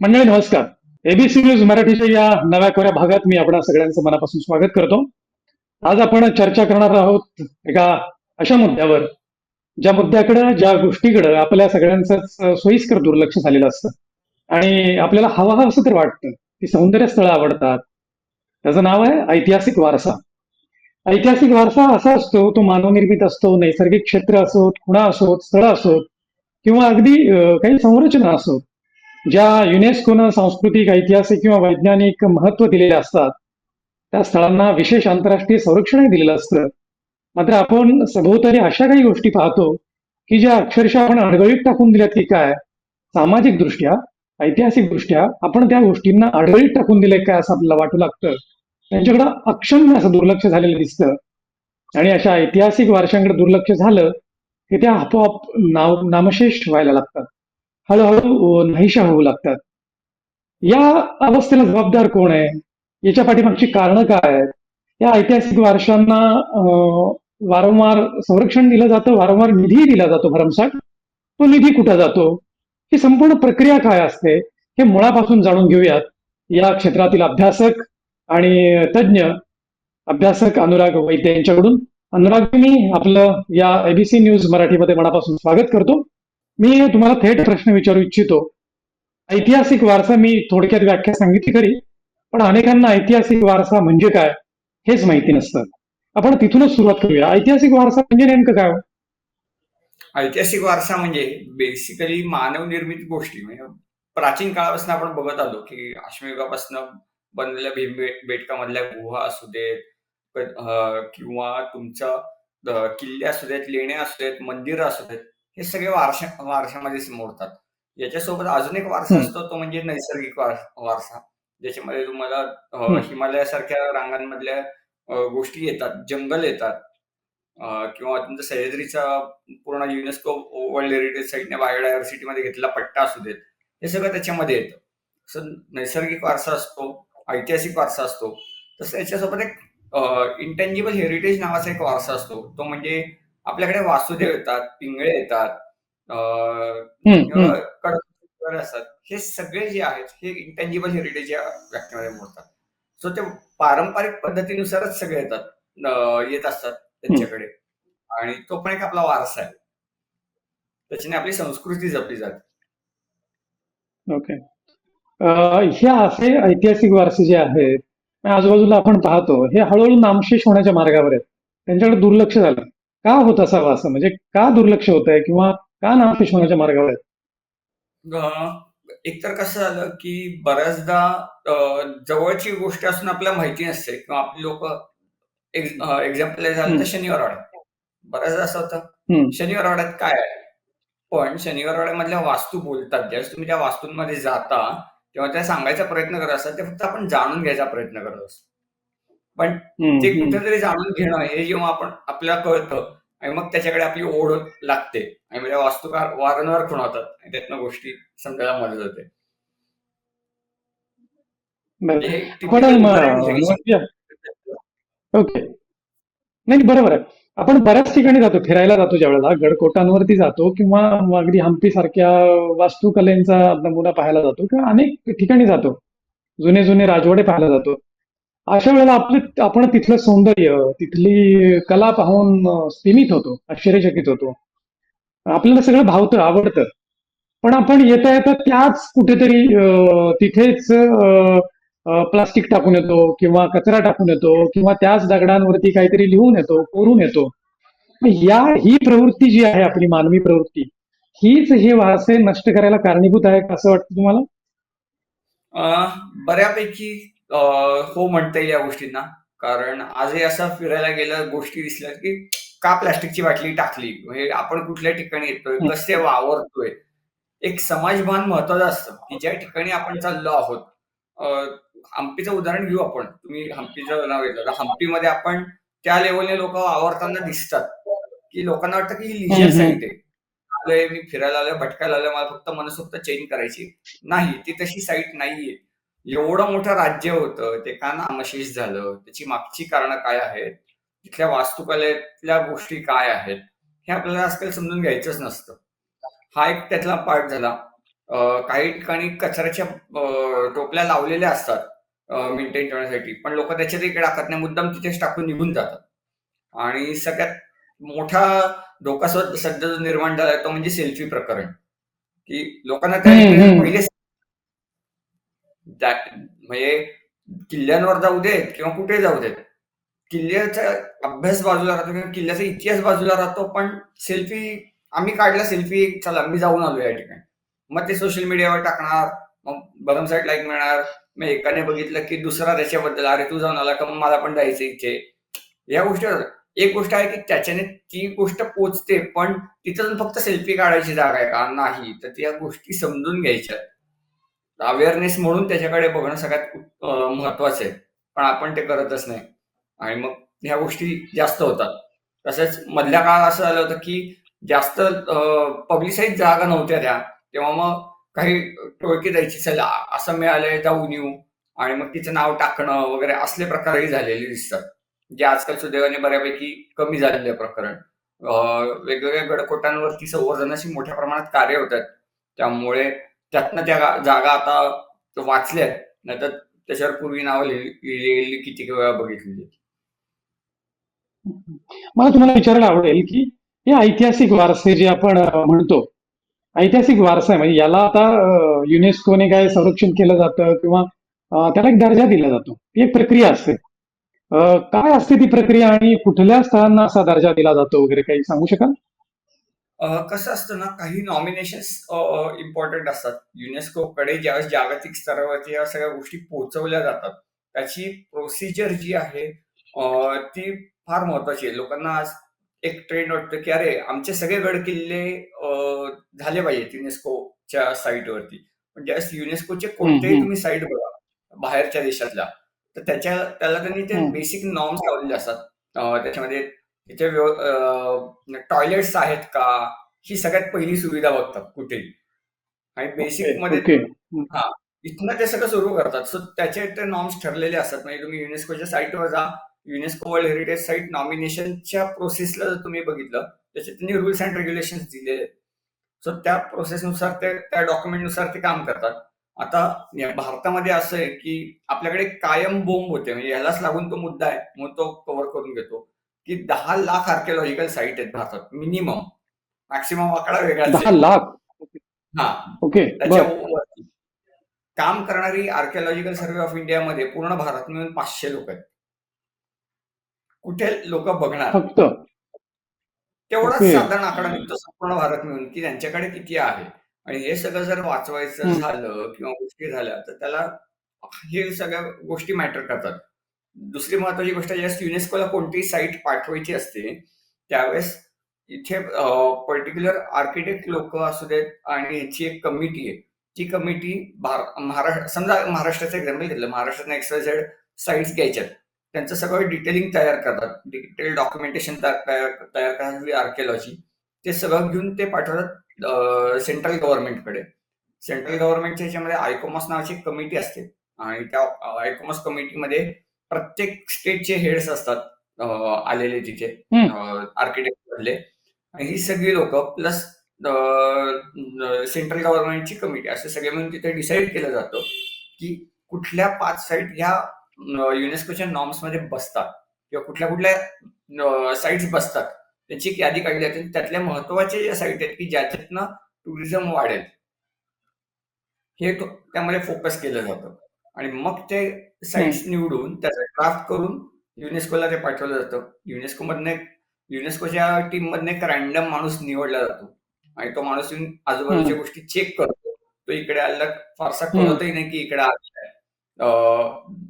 मंडळी नमस्कार. ABC news मराठीच्या या नव्या कोऱ्या भागात मी आपणा सगळ्यांचं मनापासून स्वागत करतो. आज आपण चर्चा करणार आहोत एका अशा मुद्द्यावर ज्या मुद्द्याकडं ज्या गोष्टीकडं आपल्या सगळ्यांचं सोयीस्कर दुर्लक्ष झालेलं असतं. आणि आपल्याला हवा हवं असं तर वाटतं. की सौंदर्य स्थळं आवडतात. त्याचं नाव आहे ऐतिहासिक वारसा. ऐतिहासिक वारसा असा असतो तो मानवनिर्मित असतो नैसर्गिक क्षेत्र असोत खुणा असोत स्थळं असोत किंवा अगदी काही संरचना असोत. ज्या युनेस्कोनं सांस्कृतिक ऐतिहासिक किंवा वैज्ञानिक महत्त्व दिलेले असतात त्या स्थळांना विशेष आंतरराष्ट्रीय संरक्षणही दिलेलं असतं. मात्र आपण सभोवताली अशा काही गोष्टी पाहतो की ज्या अक्षरशः आपण अडगळीत टाकून दिल्यात की काय? सामाजिक दृष्ट्या ऐतिहासिक दृष्ट्या आपण त्या गोष्टींना अडगळीत टाकून दिले काय असं आपल्याला वाटू लागतं? त्यांच्याकडं अक्षम्य असं दुर्लक्ष झालेलं दिसतं. आणि अशा ऐतिहासिक वारशांकडे दुर्लक्ष झालं की त्या आपोआप नाव नामशेष व्हायला लागतात. हळूहळू नाहीशा होऊ लागतात. या अवस्थेला जबाबदार कोण आहे? याच्या पाठीमागची कारणं काय आहेत? या ऐतिहासिक वारशांना वारंवार संरक्षण दिलं जातं वारंवार निधी दिला जातो भरमसाठ. तो निधी कुठं जातो? ही संपूर्ण प्रक्रिया काय असते? हे मुळापासून जाणून घेऊयात. या क्षेत्रातील अभ्यासक आणि तज्ज्ञ अभ्यासक अनुराग वैद्य यांच्याकडून. अनुराग मी आपलं या एबीसी न्यूज मराठीमध्ये मनापासून स्वागत करतो. मी तुम्हाला थेट प्रश्न विचारू इच्छितो. ऐतिहासिक वारसा मी थोडक्यात व्याख्या सांगितली खरी पण अनेकांना ऐतिहासिक वारसा म्हणजे काय हेच माहिती नसतं. आपण तिथूनच सुरुवात करूया. ऐतिहासिक वारसा म्हणजे नेमकं काय हो? ऐतिहासिक वारसा म्हणजे बेसिकली मानवनिर्मित गोष्टी. म्हणजे प्राचीन काळापासून आपण बघत आलो की अश्मयुगापासून बनलेल्या भीम बेटकामधल्या गुहा असू देत किंवा तुमच्या किल्ले असू देत लेणे असू देत मंदिरं असू देत हे सगळे वारशा वारशामध्ये मोडतात. याच्यासोबत अजून एक वारसा. असतो तो म्हणजे नैसर्गिक वार- वारसा. ज्याच्यामध्ये तुम्हाला. हिमालयासारख्या रांगांमधल्या गोष्टी येतात जंगल येतात. किंवा तुमचं सह्याद्रीचा पूर्ण युनेस्को वर्ल्ड हेरिटेज साईटने बायोडायव्हर्सिटी मध्ये घेतलेला पट्टा असू देत हे सगळं त्याच्यामध्ये येतं. तसं नैसर्गिक वारसा असतो ऐतिहासिक वारसा असतो. तसं याच्यासोबत एक इंटेंजिबल हेरिटेज नावाचा एक वारसा असतो. तो म्हणजे आपल्याकडे वासुदेव येतात पिंगळे येतात. कडक असतात. हे सगळे जे आहेत हे इंटेंजिबल हेरिटेज या व्याख्येमध्ये मोडतात. सो ते पारंपरिक पद्धतीनुसारच सगळे येतात येत असतात त्यांच्याकडे. आणि तो पण एक आपला वारसा आहे. त्याच्याने आपली संस्कृती जपली जाते. ओके हे असे ऐतिहासिक वारसे जे आहेत आजूबाजूला आपण पाहतो हे हळूहळू नामशेष होण्याच्या मार्गावर आहेत. त्यांच्याकडे दुर्लक्ष झालं. का होत असावं असं? म्हणजे का दुर्लक्ष होत आहे किंवा का नामशेष होण्याच्या मार्गावर आहेत? एकतर कसं झालं की बऱ्याचदा जवळची गोष्ट असून आपल्याला माहिती नसते किंवा आपली लोक एक्झाम्पल झालं तर हम्म. शनिवारवाडा बऱ्याचदा असं होतं. हम्म. शनिवारवाड्यात काय आहे? पण शनिवारवाड्यामधल्या वास्तू बोलतात. ज्यावेळेस तुम्ही त्या वास्तूंमध्ये जाता तेव्हा त्या सांगायचा प्रयत्न करत असतात ते फक्त आपण जाणून घ्यायचा प्रयत्न करत असतो. पण ते. कुठेतरी जाणून घेणं हे जेव्हा आपण आपल्याला कळतं आणि मग त्याच्याकडे आपली ओढ लागते आणि त्या वास्तुकार वारंवार खुणवतात आणि त्यातनं गोष्टी समजायला मदत होते. म्हणजे म्हणजे- ओके. नाही बरोबर आहे. आपण बऱ्याच ठिकाणी जातो फिरायला जातो ज्या वेळेला गडकोटांवरती जातो किंवा अगदी हम्पी सारख्या वास्तुकलेंचा नमुना पाहायला जातो किंवा अनेक ठिकाणी जातो. जुने जुने राजवाडे पाहायला जातो. अशा वेळेला आपलं आपण तिथलं सौंदर्य तिथली कला पाहून अं, स्तिमित होतो आश्चर्यचकित होतो. आपल्याला सगळं भावतं आवडतं. पण आपण येता येता त्याच कुठेतरी तिथेच प्लास्टिक टाकून येतो किंवा कचरा टाकून येतो किंवा त्याच दगडांवरती काहीतरी लिहून येतो कोरून येतो. या ही प्रवृत्ती जी आहे आपली मानवी प्रवृत्ती हीच हे वारसे नष्ट करायला कारणीभूत आहे असं वाटतं तुम्हाला? बऱ्यापैकी अं, हो म्हणता येईल या गोष्टींना. कारण आजही असं फिरायला गेलं गोष्टी दिसल्या की का प्लास्टिकची बाटली टाकली? म्हणजे आपण कुठल्या ठिकाणी येतोय? हं. कसे वावरतोय? एक समाजभान महत्वाचं असतं. की ज्या ठिकाणी आपण चाललो आहोत अं, हम्पीचं उदाहरण घेऊ आपण. तुम्ही हम्पीचं नाव घेतलं. तर हम्पीमध्ये आपण त्या लेवलने लोक वावरताना दिसतात. की लोकांना वाटतं की ही हं, लिजर हं. साईट आहे. आलोय मी फिरायला आलोय भटकायला आलोय मला फक्त मनसोक्त चेंज करायची नाही ती तशी साईट नाहीये. एवढं मोठं राज्य होतं ते का नामशेष झालं? त्याची मागची कारणं काय आहेत? तिथल्या वास्तुकलेतल्या गोष्टी काय आहेत? हे आपल्याला आजकाल समजून घ्यायचंच नसतं. हा एक त्यातला पार्ट झाला. काही ठिकाणी कचऱ्याच्या टोपल्या लावलेल्या असतात मेंटेन ठेवण्यासाठी पण लोक त्याच्यातही टाकत नाही मुद्दाम तिथेच टाकून निघून जातात. आणि सगळ्यात मोठा धोका सध्या जो निर्माण झालाय तो म्हणजे सेल्फी प्रकरण. की लोकांना त्या. पहिले म्हणजे किल्ल्यांवर जाऊ देत किंवा कुठे जाऊ देत. किल्ल्याचा अभ्यास बाजूला राहतो किंवा किल्ल्याचा इतिहास बाजूला राहतो पण सेल्फी आम्ही काढला सेल्फी चला मी जाऊन आलो या ठिकाणी. मग ते सोशल मीडियावर टाकणार मग भरमसाठ लाईक मिळणार मग एकाने बघितलं की दुसरा त्याच्याबद्दल अरे तू जाऊन आला का मग मला पण जायचं इथे. या गोष्टी एक गोष्ट आहे की त्याच्याने ती गोष्ट पोचते पण तिथं फक्त सेल्फी काढायची जागा आहे का? नाही. तर त्या गोष्टी समजून घ्यायच्या. अवेअरनेस म्हणून त्याच्याकडे बघणं सगळ्यात महत्वाचं आहे. पण आपण ते करतच नाही. आणि मग ह्या गोष्टी जास्त होतात. तसेच मधल्या काळात असं झालं होतं की जास्त पब्लिसाईज जागा नव्हत्या त्या. तेव्हा मग काही टोळकी द्यायची चला असं मिळालंय जाऊन येऊ आणि मग तिचं नाव टाकणं वगैरे असले प्रकारही झालेले दिसतात. जे आजकाल सुदैवाने बऱ्यापैकी कमी झालेले प्रकरण. वेगवेगळ्या गडकोटांवरती संवर्धनाशी मोठ्या प्रमाणात कार्य होतात. त्यामुळे त्यातनं त्या जागा आता वाचल्या नाहीतर त्याच्यावर पूर्वी नावं लिहिली लिहिलेली किती वेळा बघितलेली मला तुम्हाला विचारायला आवडेल की हे ऐतिहासिक वारसे जे आपण म्हणतो ऐतिहासिक वारसा आहे म्हणजे याला आता युनेस्कोने काय संरक्षण केलं जातं किंवा त्याला एक दर्जा दिला जातो. ती एक प्रक्रिया असते. काय असते ती प्रक्रिया आणि कुठल्या स्थळांना असा दर्जा दिला जातो वगैरे काही सांगू शकाल? अ, कसं असतं ना काही नॉमिनेशन्स इम्पॉर्टंट असतात. युनेस्कोकडे ज्यावेळेस जागतिक स्तरावरती या सगळ्या गोष्टी पोहोचवल्या जातात त्याची प्रोसिजर जी आहे अ, ती फार महत्वाची आहे. लोकांना आज एक ट्रेंड वाटतं की अरे आमचे सगळे गड किल्ले अ, झाले पाहिजेत युनेस्कोच्या साईटवरती पण ज्यावेळेस युनेस्कोचे कोणतेही. तुम्ही साईट बघा बाहेरच्या देशातल्या तर त्याच्या त्याला त्यांनी ते. बेसिक नॉर्म्स लावलेले असतात. अ, त्याच्यामध्ये तिथे टॉयलेट्स आहेत का? ही सगळ्यात पहिली सुविधा बघतात कुठेही आणि बेसिकमध्ये ओके इथनं ते सगळं सुरू करतात. सो त्याचे ते नॉर्म्स ठरलेले असतात. म्हणजे तुम्ही युनेस्कोच्या साईटवर जा. युनेस्को वर्ल्ड हेरिटेज साईट नॉमिनेशनच्या प्रोसेसला जर तुम्ही बघितलं त्याचे त्यांनी रुल्स अँड रेग्युलेशन आहेत सो त्या प्रोसेसनुसार ते त्या डॉक्युमेंटनुसार ते काम करतात. आता भारतामध्ये असं आहे की आपल्याकडे कायम बोंब होते. म्हणजे यालाच लागून तो मुद्दा आहे. म्हणून तो कव्हर करून घेतो. की दहा लाख आर्किओलॉजिकल साईट आहेत भारतात मिनिमम मॅक्सिमम आकडा वेगळाच दहा लाख? हा. ओके काम करणारी आर्किओलॉजिकल सर्व्हे ऑफ इंडियामध्ये पूर्ण भारत मिळून पाचशे लोक आहेत. कुठे लोक बघणार? फक्त. तेवढाच. साधारण आकडा निघतो संपूर्ण भारत मिळून की त्यांच्याकडे किती आहे? आणि हे सगळं जर वाचवायचं. झालं किंवा गोष्टी झाल्या तर त्याला हे सगळ्या गोष्टी मॅटर करतात. दुसरी महत्वाची गोष्ट ज्यावेळेस युनेस्कोला कोणतीही साईट पाठवायची असते त्यावेळेस इथे पर्टिक्युलर आर्किटेक्ट लोक असू देत आणि याची एक कमिटी आहे. ती कमिटी महाराष्ट्र समजा महाराष्ट्राचं एक्झाम्पल घेतलं महाराष्ट्रात एक्स झेड साईट्स घ्यायच्यात त्यांचं सगळं डिटेलिंग तयार करतात. डिटेल डॉक्युमेंटेशन तयार तयार करण्याची आर्किओलॉजी ते सगळं घेऊन ते पाठवतात सेंट्रल गव्हर्नमेंटकडे सेंट्रल गव्हर्नमेंटच्या ह्याच्यामध्ये आयकोमॉस नावाची कमिटी असते. आणि त्या आयकोमॉस कमिटीमध्ये प्रत्येक स्टेटचे हेड्स असतात आलेले तिथे आर्किटेक्ट मधले आणि ही सगळी लोक प्लस सेंट्रल गव्हर्नमेंटची कमिटी असे सगळे मिळून तिथे डिसाईड केलं जातं की कुठल्या पाच साईट ह्या युनेस्कोच्या नॉर्म्समध्ये बसतात. किंवा कुठल्या कुठल्या साईट्स बसतात. त्यांची एक यादी काढली जाते. त्यातल्या महत्त्वाचे ज्या साईट आहेत की ज्याच्यातनं टुरिझम वाढेल हे त्यामध्ये फोकस केलं जातं. आणि मग ते साईट्स निवडून त्याचा ड्राफ्ट करून युनेस्कोला ते पाठवलं जातं युनेस्को मधनं युनेस्कोच्या टीम मधनं एक रॅन्डम माणूस निवडला जातो आणि तो माणूस येऊन आजूबाजूच्या. गोष्टी चेक करतो तो इकडे आला फारसा. कळतही नाही की इकडे आलेला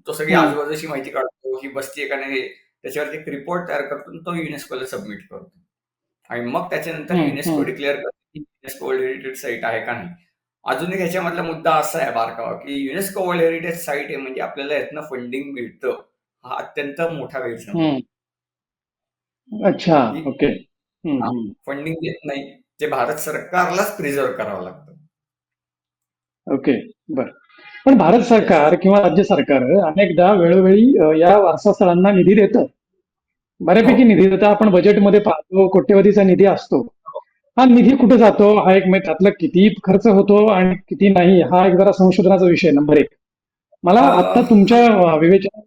तो सगळी. आजूबाजूची माहिती काढतो ही बसती का नाही त्याच्यावरती एक रिपोर्ट तयार करतो आणि तो युनेस्कोला सबमिट करतो आणि मग त्याच्यानंतर युनेस्को. डिक्लेअर करतो की युनेस्को वर्ल्ड हेरिटेज साईट आहे का नाही अजून एक ह्याच्यामधला मुद्दा असा आहे बारकावा की युनेस्को वर्ल्ड हेरिटेज साईट आहे म्हणजे आपल्याला यातनं फंडिंग मिळतं. हा अत्यंत मोठा गैरसमज हम्म. अच्छा ओके. फंडिंग देत नाही ते भारत सरकारलाच प्रिझर्व करावं लागतं. ओके बर. पण भारत सरकार किंवा राज्य सरकार अनेकदा वेळोवेळी या वारसा स्थळांना निधी देतं. बऱ्यापैकी हो. निधी देतं. आपण बजेटमध्ये पाहतो कोट्यवधीचा निधी असतो. हा निधी कुठे जातो? हा एक म्हणजे त्यातला किती खर्च होतो आणि किती नाही हा एक जरा संशोधनाचा विषय नंबर एक. मला आता तुमच्या विवेचना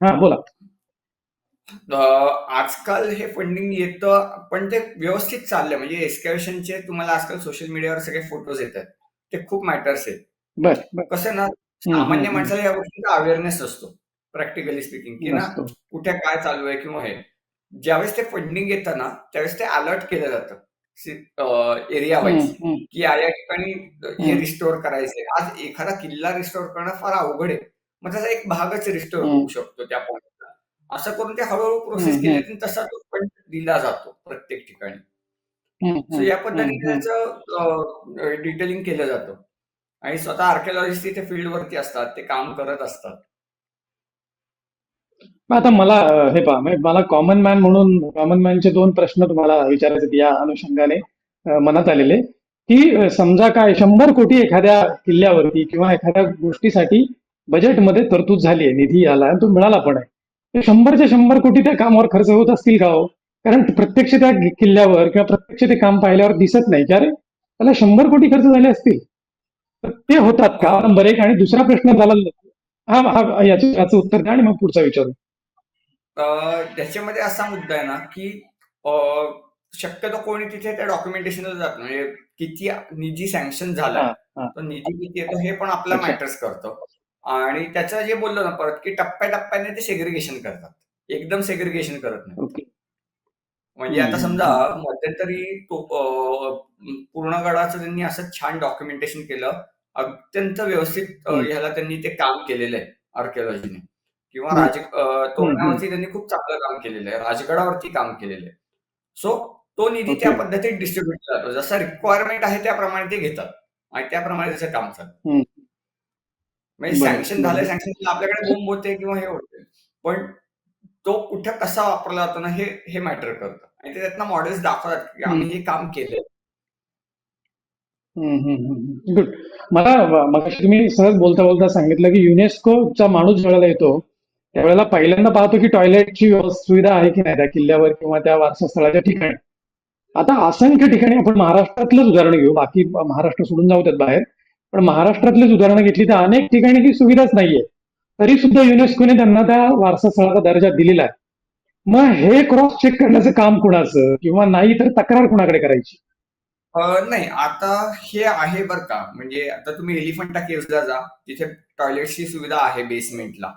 हा बोला. आजकाल हे फंडिंग येतं पण ते व्यवस्थित चाललंय. म्हणजे एस्कॅवेशनचे तुम्हाला आजकाल सोशल मीडियावर सगळे फोटोज येतात. ते खूप मॅटर्स आहेत. कसं ना सामान्य. माणसाला या गोष्टींचा अवेअरनेस असतो प्रॅक्टिकली स्पीकिंग की ना. कुठे काय चालू आहे किंवा हे. ज्यावेळेस ते फंडिंग येतं ना त्यावेळेस ते अलर्ट केलं जातं. एरिया वाईज की या या ठिकाणी हे. रिस्टोअर करायचे. आज एखादा किल्ला रिस्टोअर करणं फार अवघड आहे. मग त्याचा एक भागच रिस्टोअर. होऊ शकतो त्या पॉईंटला असं करून ते हळूहळू प्रोसेस केली तसा तो फंड दिला जातो प्रत्येक ठिकाणी. सो या पद्धतीने. त्याचं डिटेलिंग केलं जातं. आणि स्वतः आर्किओलॉजिस्ट तिथे फील्डवरती असतात. ते काम करत असतात. आता मला हे पहा म्हणजे मला कॉमन मॅन म्हणून कॉमन मॅनचे दोन प्रश्न तुम्हाला विचारायचे या अनुषंगाने मनात आलेले. की समजा काय शंभर कोटी एखाद्या किल्ल्यावरती किंवा एखाद्या गोष्टीसाठी बजेटमध्ये तरतूद झाली आहे निधी आला आणि तो मिळाला पण आहे. शंभरच्या शंभर कोटी त्या कामावर खर्च होत असतील का हो? कारण प्रत्यक्ष त्या किल्ल्यावर किंवा प्रत्यक्ष ते काम पाहिल्यावर दिसत नाही. की अरे त्याला शंभर कोटी खर्च झाले असतील. तर ते होतात का? नंबर एक. आणि दुसरा प्रश्न झाला हा हा याचं उत्तर द्या आणि मग पुढचा विचारू त्याच्यामध्ये असा मुद्दा आहे ना की शक्यतो कोणी तिथे त्या डॉक्युमेंटेशनला जात म्हणजे किती निधी सँक्शन झाला हा, हा. तो निधी किती येतो हे पण आपला. मॅटर्स करतं आणि त्याचं जे बोललो ना परत की टप्प्याटप्प्याने ते सेग्रिगेशन करतात एकदम सेग्रिगेशन करत नाही म्हणजे आता समजा. मध्यंतरी पूर्ण गडाचं त्यांनी असं छान डॉक्युमेंटेशन केलं अत्यंत व्यवस्थित अं. ह्याला त्यांनी ते काम केलेलं आहे आर्किओलॉजीने किंवा. राज अं, तोरणावरती त्यांनी खूप चांगलं काम केलेलं आहे राजगडावरती काम केलेलं आहे सो तो निधी ओके. त्या पद्धतीत डिस्ट्रीब्युट जातो जसा रिक्वायरमेंट आहे त्याप्रमाणे ते घेतात आणि त्याप्रमाणे त्याचं काम चालतं. म्हणजे बरं, सँक्शन बरं. सँक्शन आपल्याकडे बोंब होते किंवा हे होते पण तो कुठे कसा वापरला जातो ना हे हे मॅटर करतं आणि ते त्यातनं मॉडेल्स दाखवतात की आम्ही हे काम केलंय गुड मला मग तुम्ही सहज बोलता बोलता सांगितलं की युनेस्कोचा माणूस ज्यावेळेला येतो त्यावेळेला पहिल्यांदा पाहतो की टॉयलेटची सुविधा आहे की नाही त्या किल्ल्यावर किंवा त्या वारसास्थळाच्या ठिकाणी. आता असंख्य ठिकाणी आपण महाराष्ट्रातलंच उदाहरण घेऊ. बाकी महाराष्ट्र सोडून जाऊ त्यात बाहेर. पण महाराष्ट्रातलीच उदाहरणं घेतली तर अनेक ठिकाणी ही सुविधाच नाहीये. तरी सुद्धा युनेस्कोने त्यांना त्या वारसास्थळाचा दर्जा दिलेला आहे. मग हे क्रॉस चेक करण्याचं काम कुणाचं? किंवा नाही तर तक्रार कुणाकडे करायची? अं, नाही आता हे आहे बरं का. म्हणजे आता तुम्ही एलिफंटा केव्हला जा. तिथे टॉयलेटची सुविधा आहे बेसमेंटला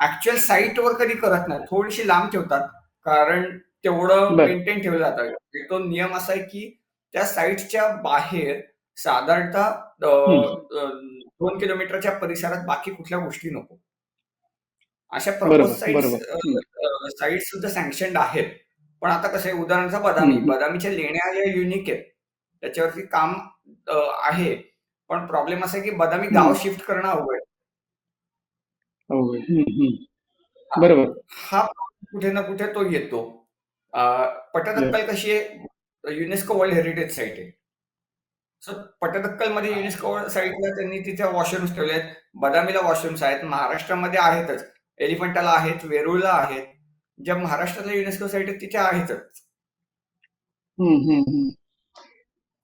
ऍक्च्युअल साईटवर कधी करत नाही. थोडीशी लांब ठेवतात. कारण तेवढं बरं. मेंटेन ठेवलं जातं. म्हणजे तो नियम असा आहे की त्या साईटच्या बाहेर साधारणतः अं, अं, दोन किलोमीटरच्या परिसरात बाकी कुठल्या गोष्टी नको. अशा बरोबर, प्रपोज साईट्स बरोबर. साईट सुद्धा सँक्शनड आहेत. पण आता कसं आहे उदाहरणार्थ बदामी. बदामीच्या लेण्या या युनिक आहेत. त्याच्यावरती काम आहे. पण प्रॉब्लेम असा आहे की बदामी गाव. शिफ्ट करणं अवघड. हो. बरोबर. हा कुठे ना कुठे तो येतो. पटदक्कल कशी आहे? युनेस्को वर्ल्ड हेरिटेज साईट आहे. सो पटदक्कलमध्ये युनेस्को साईटला त्यांनी तिथे वॉशरूम्स ठेवले आहेत. बदामीला वॉशरूम्स आहेत. महाराष्ट्रामध्ये आहेतच. एलिफंटाला आहेत. वेरूळला आहेत. ज्या महाराष्ट्रातल्या युनेस्को साईट आहेत तिथे आहेतच.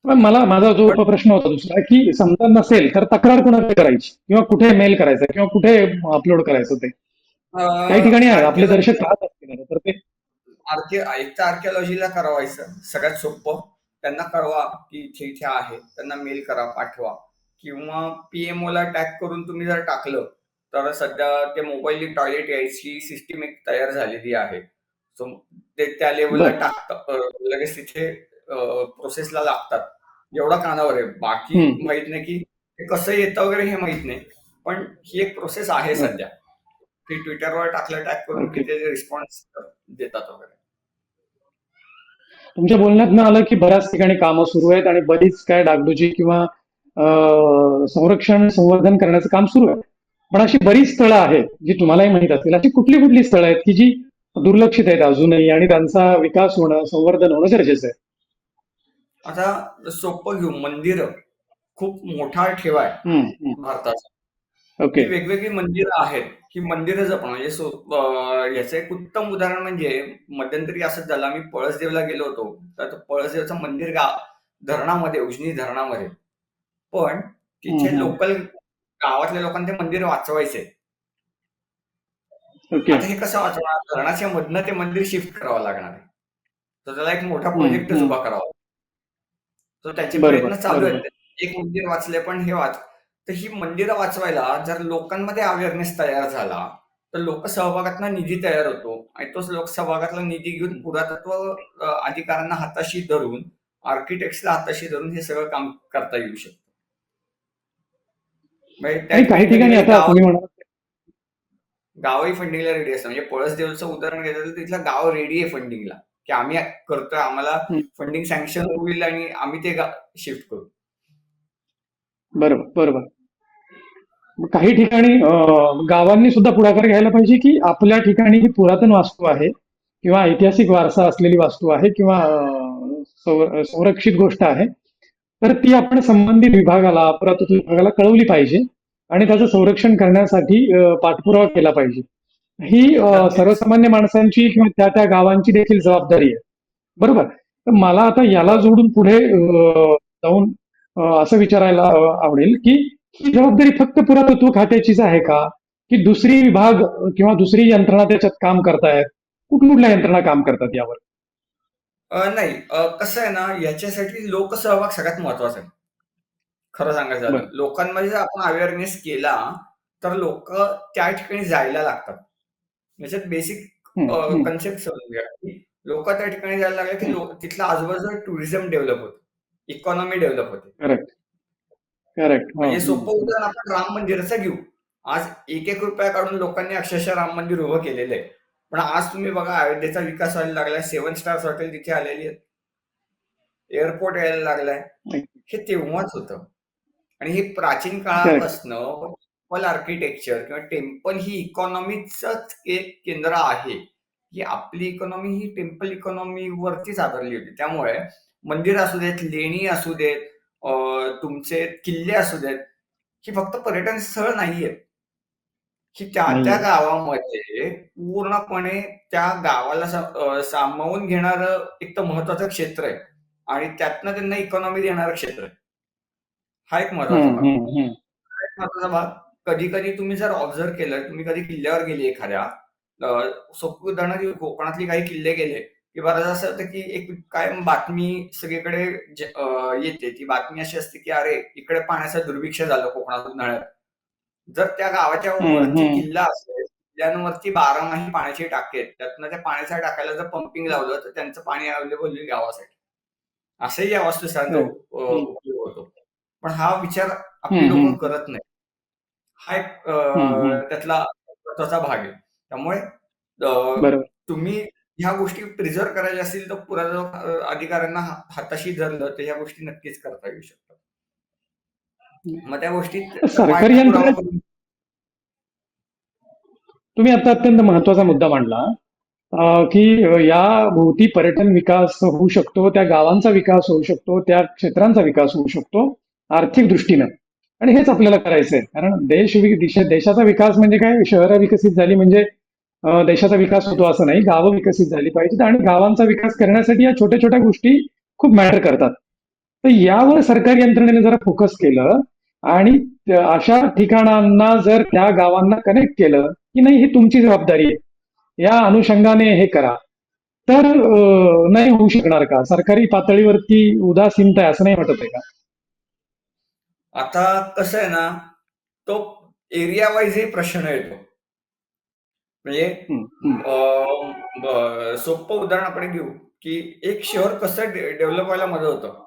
मला माझा जो उपप्रश्न होता दुसरा की समजा नसेल तर तक्रार कुणाकडे करायची? किंवा कुठे मेल करायचा? किंवा कुठे अपलोड करायचं ते? काही ठिकाणी आपले दर्शक पाहत असतील तर ते. आर्के एक तर आर्किओलॉजीला करावायचं. सगळ्यात सोपं त्यांना कळवा की इथे इथे आहे. त्यांना मेल करा पाठवा. किंवा पीएमओ ला टॅग करून तुम्ही जर टाकलं तर सध्या ते मोबाईल टॉयलेट यायची सिस्टीम एक तयार झालेली आहे. सो ते त्या लेवलला अं, लगेच तिथे प्रोसेसला लागतात. एवढा कानावर आहे. बाकी. माहीत नाही की ते कसं येतं वगैरे हे माहीत नाही. पण ही एक प्रोसेस आहे. सध्या. ती ट्विटरवर टाकलं टॅग करून. की ते रिस्पॉन्स देतात वगैरे. तुमच्या बोलण्यात आलं की बऱ्याच ठिकाणी कामं सुरू आहेत आणि बरीच काय डागडुजी किंवा संरक्षण संवर्धन करण्याचं काम सुरू आहे. पण अशी बरीच स्थळं आहेत जी तुम्हालाही माहीत असतील. अशी कुठली कुठली स्थळं आहेत की जी दुर्लक्षित आहेत अजूनही आणि त्यांचा विकास होणं संवर्धन होणं गरजेचं आहे? आता सोपं घेऊ. मंदिर खूप मोठा ठेवा आहे. भारताचा. ओके. वेगवेगळी मंदिरं आहेत. ही मंदिरं जपणं म्हणजे याचं एक उत्तम उदाहरण म्हणजे मध्यंतरी असंच झालं आम्ही पळसदेवला गेलो होतो. तर पळसदेवचं मंदिर गाव धरणामध्ये उजनी धरणामध्ये. पण तिथे. लोकल गावातल्या लोकांना ते मंदिर वाचवायचे. आता हे कसं वाचवणार? धरणाच्या मधनं ते मंदिर शिफ्ट करावं लागणार आहे. तर त्याला एक मोठा प्रोजेक्टच हम्म. उभा करावा तर त्याचे प्रयत्न चालू. आहेत. एक मंदिर वाचले पण हे वाच. तर ही मंदिरं वाचवायला जर लोकांमध्ये अवेअरनेस तयार झाला तर लोक सहभागातनं निधी तयार होतो आणि तोच लोक सहभागातला निधी घेऊन पुरातत्व अधिकाऱ्यांना हाताशी धरून आर्किटेक्ट्सला हाताशी धरून हे सगळं काम करता येऊ शकतं. म्हणजे काही ठिकाणी गावही फंडिंगला रेडी असतं. म्हणजे पळसदेवचं उदाहरण घेतलं तर तिथलं गाव रेडी आहे फंडिंगला की आम्ही करतोय आम्हाला. फंडिंग सँक्शन होईल आणि आम्ही ते शिफ्ट करू. बरोबर बरोबर. काही ठिकाणी गावांनी सुद्धा पुढाकार घ्यायला पाहिजे की आपल्या ठिकाणी ही पुरातन वास्तू आहे किंवा ऐतिहासिक वारसा असलेली वास्तू आहे किंवा संरक्षित गोष्ट आहे तर ती आपण संबंधित विभागाला पुरातत्व विभागाला कळवली पाहिजे आणि त्याचं संरक्षण करण्यासाठी पाठपुरावा केला पाहिजे. ही सर्वसामान्य माणसांची किंवा त्या त्या गावांची देखील जबाबदारी आहे. बरोबर. तर मला आता याला जोडून पुढे जाऊन असं विचारायला आवडेल की ही जबाबदारी फक्त पुरातत्व खात्याचीच आहे का? की दुसरी विभाग किंवा दुसरी यंत्रणा त्याच्यात काम करतायत? कुठल्या यंत्रणा काम करतात यावर? नाही. कसं आहे ना याच्यासाठी लोकसहभाग सगळ्यात महत्त्वाचा आहे. खरं सांगायचं. लोकांमध्ये जर आपण अवेअरनेस केला तर लोक त्या ठिकाणी जायला लागतात. याच्यात बेसिक. कन्सेप्ट समजून घ्या. की लोक त्या ठिकाणी जायला लागले की तिथला आजूबाजूला टुरिझम डेव्हलप होतं. इकॉनॉमी डेव्हलप होते. करेक्ट म्हणजे सोपं उदाहरण आपण राम मंदिराचं घेऊ. आज एक एक रुपया काढून लोकांनी अक्षरशः राम मंदिर उभं केलेलं आहे. पण आज तुम्ही बघा अयोध्येचा विकास व्हायला लागलाय. सेव्हन स्टार्स हॉटेल तिथे आलेली आहेत. एअरपोर्ट यायला लागलाय. हे तेव्हाच होतं. आणि हे प्राचीन काळापासून टेम्पल आर्किटेक्चर किंवा टेम्पल ही इकॉनॉमीच एक केंद्र आहे. ही आपली इकॉनॉमी ही टेम्पल इकॉनॉमी वरतीच आधारली होती. त्यामुळे मंदिर असू देत लेणी असू देत तुमचे किल्ले असू देत ही फक्त पर्यटन स्थळ नाहीये ही त्या त्या. गावामध्ये पूर्णपणे त्या गावाला सामावून घेणारं एक तर महत्वाचं क्षेत्र आहे आणि त्यातनं त्यांना इकॉनॉमी देणारं क्षेत्र आहे. हा एक महत्त्वाचा भाग. महत्त्वाचा भाग. कधी कधी तुम्ही जर ऑब्झर्व केलं तुम्ही कधी किल्ल्यावर गेली एखाद्या सोपं उदाहरण कोकणातली काही किल्ले गेले की बरंच असं होतं की एक कायम बातमी सगळीकडे येते. ती बातमी अशी असते की अरे इकडे पाण्याचं दुर्भिक्ष झालं कोकणात उन्हाळ्यात. जर त्या गावाच्या वरती. किल्ला असेल किल्ल्यांवरती बारामाही पाण्याचे टाके त्यातनं त्या पाण्याच्या टाकायला जर पंपिंग लावलं तर त्यांचं पाणी अवेलेबल होईल गावासाठी. असंही या वास्तुशास्त्र हम्म. उपयोग होतो. पण हा विचार आपली. लोक करत नाही हा एक त्यातला महत्त्वाचा भाग आहे. त्यामुळे तुम्ही ह्या गोष्टी प्रिझर्व करायच्या असतील तर पुरातत्व अं, अधिकाऱ्यांना हाताशी धरलं तर ह्या गोष्टी नक्कीच करता येऊ शकतात. मग त्या यंत्रणा- तुम्ही आता अत्यंत महत्त्वाचा मुद्दा मांडला की या भोवती पर्यटन विकास होऊ शकतो त्या गावांचा विकास होऊ शकतो त्या क्षेत्रांचा विकास होऊ शकतो आर्थिक दृष्टीनं. आणि हेच आपल्याला करायचंय कारण देश दिशा- देशाचा विकास म्हणजे काय? शहरं विकसित झाली म्हणजे देशाचा विकास होतो असं नाही. गावं विकसित झाली पाहिजेत आणि गावांचा विकास करण्यासाठी या छोट्या छोट्या गोष्टी खूप मॅटर करतात. तर यावर सरकारी यंत्रणेने जरा फोकस केलं आणि अशा ठिकाणांना जर त्या गावांना कनेक्ट केलं की नाही ही तुमची जबाबदारी आहे. या अनुषंगाने हे करा. तर नाही होऊ शकणार का? सरकारी पातळीवरती उदासीनता आहे असं नाही वाटत आहे का? आता कसं आहे ना तो एरिया वाईज प्रश्न येतो. म्हणजे सोपं उदाहरण आपण घेऊ की एक शहर कसं डेव्हलप व्हायला मदत होतं.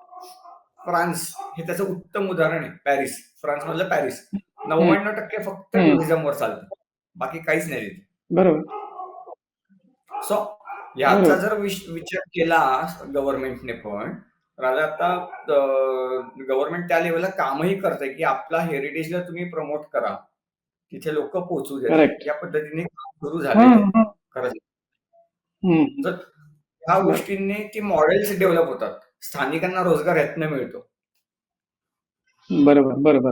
फ्रान्स हे त्याचं उत्तम उदाहरण आहे पॅरिस. फ्रान्स मधलं पॅरिस. नव्याण्णव टक्के फक्त. टुरिझमवर चालतं. बाकी काहीच नाही बरोबर. सो याचा. जर विचार केला गव्हर्नमेंटने पण तर आता गव्हर्नमेंट त्या लेवलला कामही करते की आपला हेरिटेजला तुम्ही प्रमोट करा तिथे लोक पोहोचू द्या. या पद्धतीने काम सुरू झाले हा. खरंच. ह्या गोष्टींनी ती मॉडेल्स डेव्हलप होतात. स्थानिकांना रोजगार यातनं मिळतो. बरोबर बरोबर.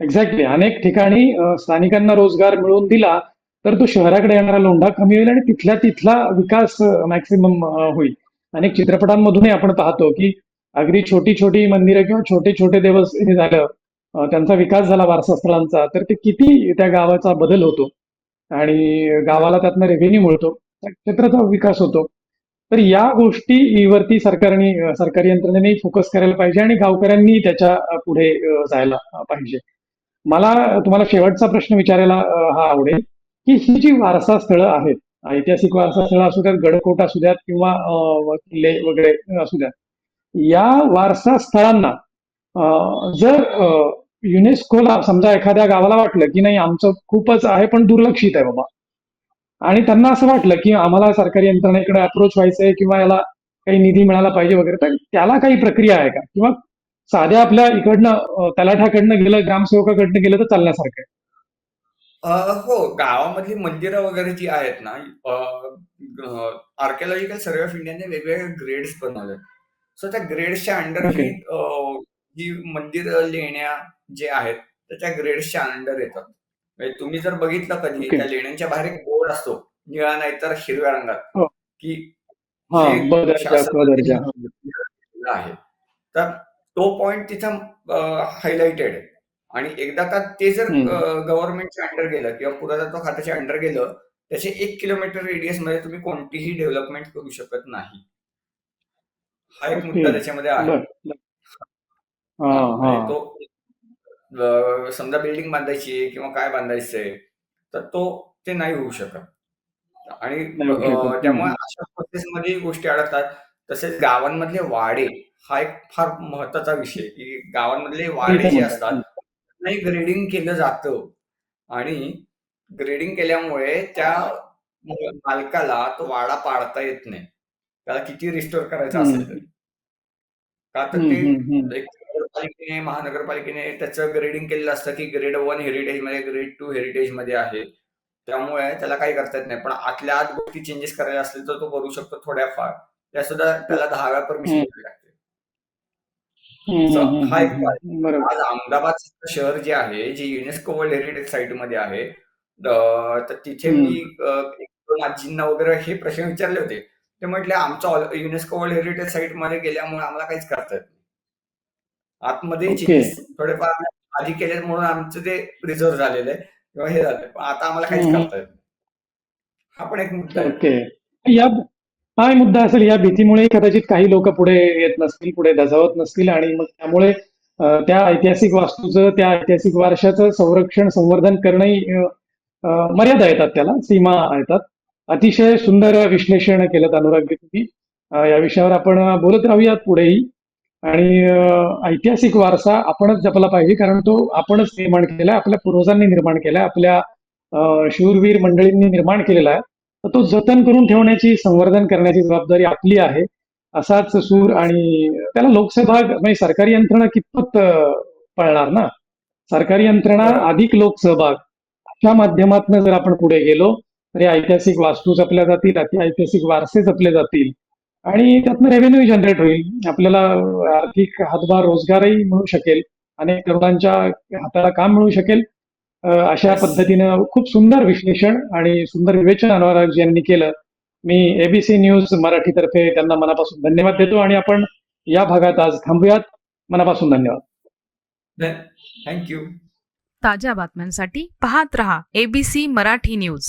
एक्झॅक्टली अनेक ठिकाणी स्थानिकांना रोजगार मिळवून दिला तर तो शहराकडे येणारा लोंढा कमी होईल आणि तिथल्या तिथला विकास मॅक्सिमम होईल. अनेक चित्रपटांमधूनही आपण पाहतो की अगदी छोटी छोटी मंदिरं किंवा छोटे छोटे देवस्थ हे झालं त्यांचा विकास झाला वारसा स्थळांचा तर ते किती त्या गावाचा बदल होतो. आणि गावाला त्यातनं रेव्हेन्यू मिळतो क्षेत्राचा विकास होतो. तर या गोष्टीवरती सरकारने सरकारी यंत्रणेने फोकस करायला पाहिजे आणि गावकऱ्यांनी त्याच्या पुढे जायला पाहिजे. मला तुम्हाला शेवटचा प्रश्न विचारायला हा आवडेल की ही जी वारसा स्थळं आहेत ऐतिहासिक वारसा स्थळं असू द्यात गडकोट असू द्यात किंवा किल्ले वगैरे असू द्यात या वारसा स्थळांना जर युनेस्कोला समजा एखाद्या गावाला वाटलं की नाही आमचं खूपच आहे पण दुर्लक्षित आहे बाबा. आणि त्यांना असं वाटलं की आम्हाला सरकारी यंत्रणेकडे अप्रोच व्हायचंय किंवा याला काही निधी मिळाला पाहिजे वगैरे तर त्याला काही प्रक्रिया आहे का? किंवा साध्या आपल्या इकडनं अ, तलाठ्याकडनं गेलं ग्रामसेवकाकडनं गेलं तर चालण्यासारखं आहे. हो गावामधली मंदिरं वगैरे जी आहेत ना आर्किओलॉजिकल सर्वे ऑफ इंडियाने वेगवेगळे ग्रेड्स बनवले सो त्या ग्रेड्सच्या अंडर. ही अ, जी मंदिर लेण्या जे आहेत तर त्या ग्रेड्सच्या अंडर येतात म्हणजे तुम्ही जर बघितलं कधी. त्या लेण्यांच्या बाहेर एक बोर्ड असतो निळा नाही तर हिरव्या रंगात हो. की हा हे ब दर्जा शासन क दर्जा आहे तर तो पॉइंट तिथं हायलाइटेड आहे आणि एकदा का ते जर. गव्हर्नमेंटच्या अंडर गेलं किंवा पुरातत्व खात्याच्या अंडर गेलं त्याचे एक किलोमीटर रेडियसमध्ये तुम्ही कोणतीही डेव्हलपमेंट करू शकत नाही हा एक. मुद्दा त्याच्यामध्ये आहे. आणि तो समजा बिल्डिंग बांधायची आहे किंवा काय बांधायचंय तर तो ते नाही होऊ शकत. आणि त्यामुळे. अशा प्रोसेसमध्ये गोष्टी अडकतात. तसेच गावांमधले वाडे हा एक फार महत्त्वाचा विषय की गावांमधले वाडे जे. असतात नाही ग्रेडिंग केलं जातं. आणि ग्रेडिंग केल्यामुळे त्या मालकाला तो वाडा पाडता येत नाही. त्याला किती रिस्टोर करायचा. असेल तरी. का तर ते. एक नगरपालिकेने महानगरपालिकेने त्याचं ग्रेडिंग केलेलं असतं की ग्रेड वन हेरिटेजमध्ये ग्रेड टू हेरिटेजमध्ये आहे. त्यामुळे त्याला काही करता येत नाही. पण आतल्या आत गोष्टी चेंजेस करायला असतील तर तो करू शकतो थोड्याफार. त्या सुद्धा त्याला दहा वेळा परमिशन. घ्यावी लागते. हा एक आज अहमदाबाद शहर जे आहे जे युनेस्को वर्ल्ड हेरिटेज साईटमध्ये आहे तर तिथे. मी आजींना वगैरे हे प्रश्न विचारले होते. ते म्हटले आमचं युनेस्को वर्ल्ड हेरिटेज साईटमध्ये गेल्यामुळे आम्हाला काहीच करता येत नाही. आतमध्ये. चेंजेस थोडेफार आधी केले म्हणून आमचं ते रिझर्व झालेलं आहे. किंवा हे झालंय. पण आता आम्हाला काहीच. करता येत नाही. हा पण एक मुद्दा आहे. ओके. या हा मुद्दा असेल. या भीतीमुळे कदाचित काही लोक पुढे येत नसतील पुढे धजावत नसतील आणि मग त्यामुळे त्या ऐतिहासिक वास्तूचं त्या ऐतिहासिक वारशाचं संरक्षण संवर्धन करणंही मर्यादा येतात त्याला सीमा येतात. अतिशय सुंदर विश्लेषण केलं अनुराग तुम्ही. या विषयावर आपण बोलत राहूयात पुढेही. आणि ऐतिहासिक वारसा आपणच जपला पाहिजे कारण तो आपणच निर्माण केला आपल्या पूर्वजांनी निर्माण केला आपल्या शूरवीर मंडळींनी निर्माण केलेला आहे तर तो जतन करून ठेवण्याची संवर्धन करण्याची जबाबदारी आपली आहे. असाच सूर आणि त्याला लोकसहभाग म्हणजे सरकारी यंत्रणा कितपत पळणार ना? सरकारी यंत्रणा अधिक लोकसहभाग. अशा माध्यमातून जर आपण पुढे गेलो तर या ऐतिहासिक वास्तू जपल्या जातील अति ऐतिहासिक वारसे जपले जातील. आणि त्यातनं रेव्हेन्यू जनरेट होईल. आपल्याला आर्थिक हातभार रोजगारही मिळू शकेल. अनेक तरुणांच्या हाताला काम मिळू शकेल. अशा. पद्धतीनं खूप सुंदर विश्लेषण आणि सुंदर विवेचन अनुराग यांनी केलं. मी एबीसी न्यूज मराठीतर्फे त्यांना मनापासून धन्यवाद देतो आणि आपण या भागात आज थांबूयात. मनापासून धन्यवाद. थँक्यू ताज्या बातम्यांसाठी पाहत रहा एबीसी मराठी न्यूज